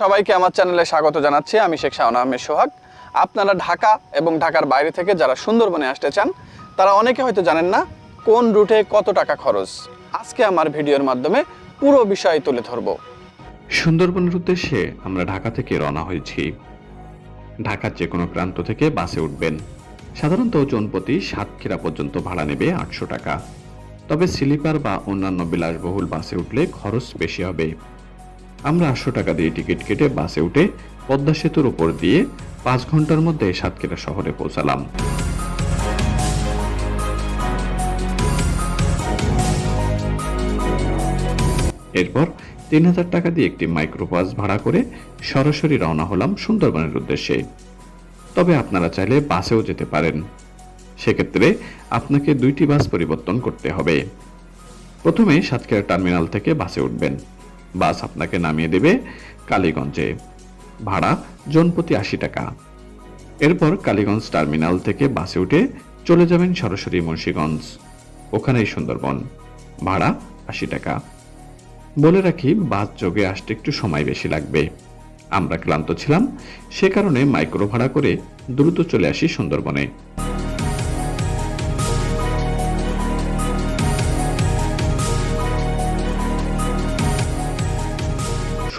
সবাইকে আমার চ্যানেলে স্বাগত জানাচ্ছি। আমি শেখ শাহন আহমেদ সোহাগ। আপনারা ঢাকা এবং ঢাকার বাইরে থেকে যারা সুন্দরবনে আসতে চান, তারা অনেকে হয়তো জানেন না কোন রুটে কত টাকা খরচ। আজকে আমার ভিডিওর মাধ্যমে পুরো বিষয় তুলে ধরবো। সুন্দরবনের উদ্দেশ্যে আমরা ঢাকা থেকে রওনা হয়েছি। ঢাকার যে কোনো প্রান্ত থেকে বাসে উঠবেন। সাধারণত জনপ্রতি সাতক্ষীরা পর্যন্ত ভাড়া নেবে আটশো টাকা। তবে স্লিপার বা অন্যান্য বিলাসবহুল বাসে উঠলে খরচ বেশি হবে। আমরা আটশো টাকা দিয়ে টিকিট কেটে বাসে উঠে পদ্মা সেতুর উপর দিয়ে পাঁচ ঘণ্টার মধ্যে সাতক্ষীরা শহরে পৌঁছালাম। এরপর তিন হাজার টাকা দিয়ে একটি মাইক্রোবাস ভাড়া করে সরাসরি রওনা হলাম সুন্দরবনের উদ্দেশ্যে। তবে আপনারা চাইলে বাসেও যেতে পারেন। সেক্ষেত্রে আপনাকে দুইটি বাস পরিবর্তন করতে হবে। প্রথমে সাতক্ষীরা টার্মিনাল থেকে বাসে উঠবেন। বাস আপনাকে নামিয়ে দেবে কালীগঞ্জে। ভাড়া জনপ্রতি আশি টাকা। এরপর কালীগঞ্জ টার্মিনাল থেকে বাসে উঠে চলে যাবেন সরাসরি মুন্সীগঞ্জ, ওখানেই সুন্দরবন। ভাড়া আশি টাকা। বলে রাখি, বাস যোগে আসতে একটু সময় বেশি লাগবে। আমরা ক্লান্ত ছিলাম, সে কারণে মাইক্রো ভাড়া করে দ্রুত চলে আসি সুন্দরবনে।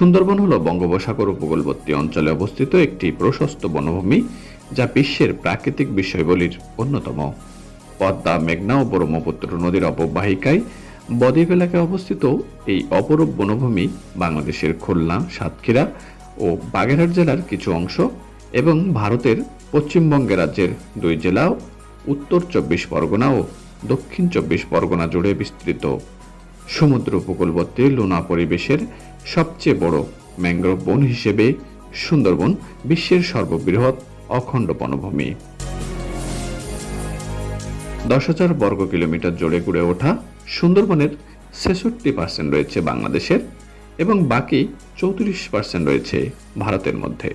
সুন্দরবন হল বঙ্গোপসাগর উপকূলবর্তী অঞ্চলে অবস্থিত একটি প্রশস্ত বনভূমি, যা বিশ্বের প্রাকৃতিক বিষয়বলির অন্যতম। পদ্মা, মেঘনা ও ব্রহ্মপুত্র নদীর অববাহিকায় বদ্বীপ এলাকায় অবস্থিত এই অপরূপ বনভূমি বাংলাদেশের খুলনা, সাতক্ষীরা ও বাগেরহাট জেলার কিছু অংশ এবং ভারতের পশ্চিমবঙ্গ রাজ্যের দুই জেলা উত্তর চব্বিশ পরগনা ও দক্ষিণ চব্বিশ পরগনা জুড়ে বিস্তৃত। সমুদ্র উপকূলবর্তী, লোনা পরিবেশের সবচেয়ে বড় ম্যানগ্রোভ বন হিসেবে সুন্দরবন বিশ্বের সর্ববৃহৎ অখণ্ড বনভূমি। দশ হাজার বর্গ কিলোমিটার জুড়ে গড়ে ওঠা সুন্দরবনের ছেষট্টি পার্সেন্ট রয়েছে বাংলাদেশের এবং বাকি চৌত্রিশ পার্সেন্ট রয়েছে ভারতের মধ্যে।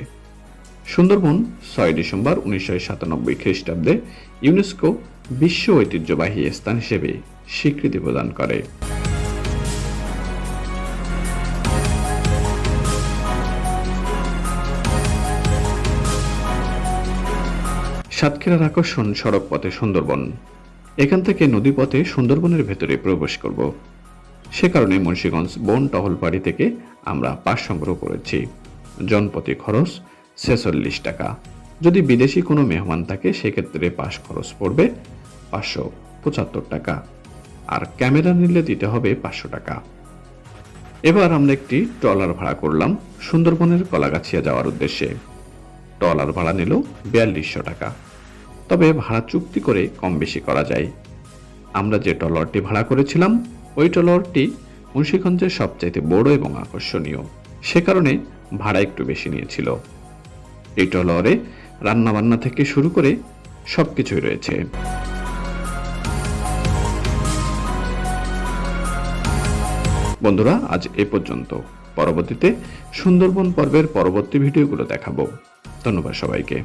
সুন্দরবন ছয় ডিসেম্বর উনিশশো সাতানব্বই খ্রিস্টাব্দে ইউনেস্কো বিশ্ব ঐতিহ্যবাহী স্থান হিসেবে স্বীকৃতি প্রদান করে। সাতক্ষীরার আকর্ষণ সড়ক পথে সুন্দরবন। এখান থেকে নদীপথে সুন্দরবনের ভেতরে প্রবেশ করব। সে কারণে মুন্সীগঞ্জ বন টহলবাড়ি থেকে আমরা পাস সংগ্রহ করেছি। জনপ্রতি খরচ ছেচল্লিশ টাকা। যদি বিদেশি কোনো মেহমান থাকে, সেক্ষেত্রে পাস খরচ পড়বে পাঁচশো পঁচাত্তর টাকা। আর ক্যামেরা নিলে দিতে হবে পাঁচশো টাকা। এবার আমরা একটি ট্রলার ভাড়া করলাম সুন্দরবনের কলাগাছিয়া যাওয়ার উদ্দেশ্যে। ট্রলার ভাড়া নিল বিয়াল্লিশশো টাকা। তবে ভাড়া চুক্তি করে কম বেশি করা যায়। আমরা যে ট্রলারটি ভাড়া করেছিলাম, ওই ট্রলারটি মুন্সীগঞ্জের সবচাইতে বড় এবং আকর্ষণীয়। সে কারণে ভাড়া একটু বেশি নিয়েছিল। এই ট্রলারে রান্নাবান্না থেকে শুরু করে সব কিছুই রয়েছে। বন্ধুরা, আজ এ পর্যন্ত। পরবর্তীতে সুন্দরবন পর্বের পরবর্তী ভিডিওগুলো দেখাবো। ধন্যবাদ সবাইকে।